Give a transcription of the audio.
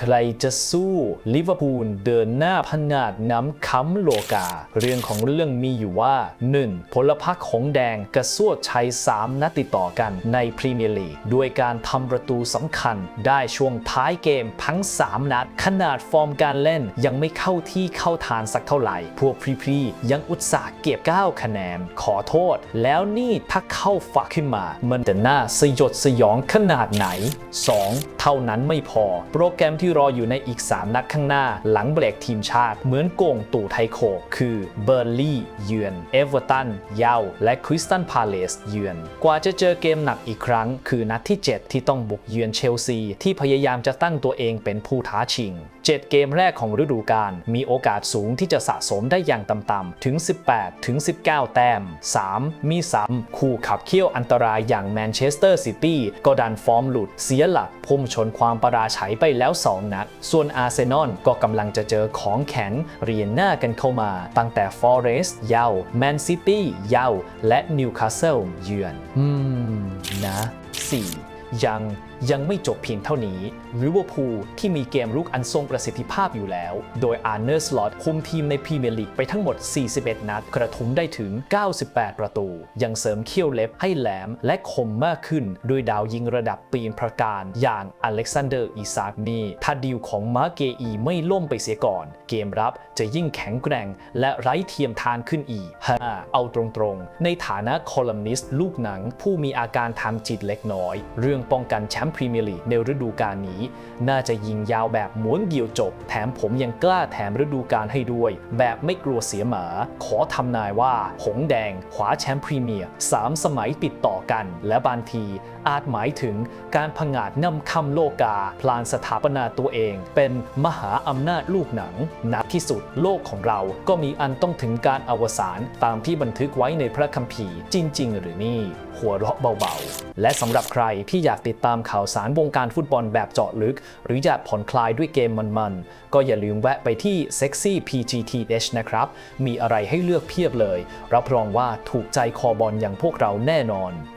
ใครจะสู้ลิเวอร์พูลเดินหน้าพนาดน้ำค้ำโลกา เรื่องของเรื่องมีอยู่ว่า 1. พลพรรคของแดงกระซวดชัย 3 นัดติดต่อกันในพรีเมียร์ลีกด้วยการทำประตูสำคัญ ได้ช่วงท้ายเกมทั้ง 3 นัด ขนาดฟอร์มการเล่นยังไม่เข้าที่เข้าทางสักเท่าไหร่ พวกพรีๆยังอุตส่าห์เก็บ 9 คะแนน ขอโทษ แล้วนี่ถ้าเข้าฝักขึ้นมา มันจะน่าสยดสยองขนาดไหน 2. เท่านั้นไม่พอ โปรแกรมที่รออยู่ในอีก 3 นัดข้างหน้า หลังเบรกทีมชาติ เหมือนโกงตู่ไทโค คือเบอร์ลี่เยือน เอเวอร์ตันเยาและคริสตันพาเลสเยือน กว่าจะเจอเกมหนักอีกครั้ง คือนัดที่ 7 ที่ต้องบุกเยือนเชลซี ที่พยายามจะตั้งตัวเองเป็นผู้ท้าชิง 7 เกมแรกของฤดูกาลมีโอกาสสูงที่จะสะสมได้อย่างต่ำๆถึง 18 ถึง 19 แต้ม 3. มี 3 คู่ขับเคี่ยวอันตรายอย่างแมนเชสเตอร์ซิตี้ก็ดันฟอร์มหลุดเสียหลักพุ่มชนความประราชัยไปแล้ว 2นัด ส่วนอาร์เซนอลก็กำลังจะเจอของแข็งเรียนหน้ากันเข้ามา ตั้งแต่ฟอเรสต์เยาแมนซิตี้เยาและนิวคาสเซิลเยือน อืม นะ 4. ยังยังไม่จบเพียงเท่านี้ลิเวอร์พูลที่มีเกมรุกอันทรงประสิทธิภาพอยู่แล้ว โดยอาร์เนอร์สลอตคุมทีมในพรีเมียร์ลีกไปทั้งหมด 41 นัด กระทุ้งได้ถึง 98 ประตู ยังเสริมเขี้ยวเล็บให้แหลมและคมมากขึ้น ด้วยดาวยิงระดับปีนประการ อย่างอเล็กซานเดอร์อิซากนี่ถ้าดีลของมาเกอีไม่ล่มไปเสียก่อน เกมรับ จะยิ่งแข็งแกร่ง และไร้เทียมทานขึ้นอีกฮ่าเอาตรงๆ ในฐานะคอลัมนิสต์ลูกหนัง ผู้มีอาการทางจิตเล็กน้อย เรื่องป้องกันแชมป์พรีเมียร์ลีกในฤดูกาลนี้ น่าจะยิงยาวแบบม้วนเดียวจบ แถมผมยังกล้าแถมฤดูกาลให้ด้วย แบบไม่กลัวเสียหมา ขอทำนายว่า หงแดงคว้าแชมป์พรีเมียร์สามสมัยติดต่อกัน และบางทีอาจหมายถึงการผงาดนำคำโลกา พลานสถาปนาตัวเอง เป็นมหาอำนาจลูกหนังนักที่สุดโลกของเราก็มีอันต้องถึงการอวสานตามที่บันทึกไว้ในพระคัมภีร์จริง ๆ หรือนี่ หัวเราะเบาๆ และสำหรับใครที่อยากติดตามข่าวสารวงการฟุตบอลแบบเจาะลึก หรืออยากผ่อนคลายด้วยเกมมันๆ ก็อย่าลืมแวะไปที่ Sexy PGTH นะครับ มีอะไรให้เลือกเพียบเลย รับรองว่าถูกใจคอบอลอย่างพวกเราแน่นอน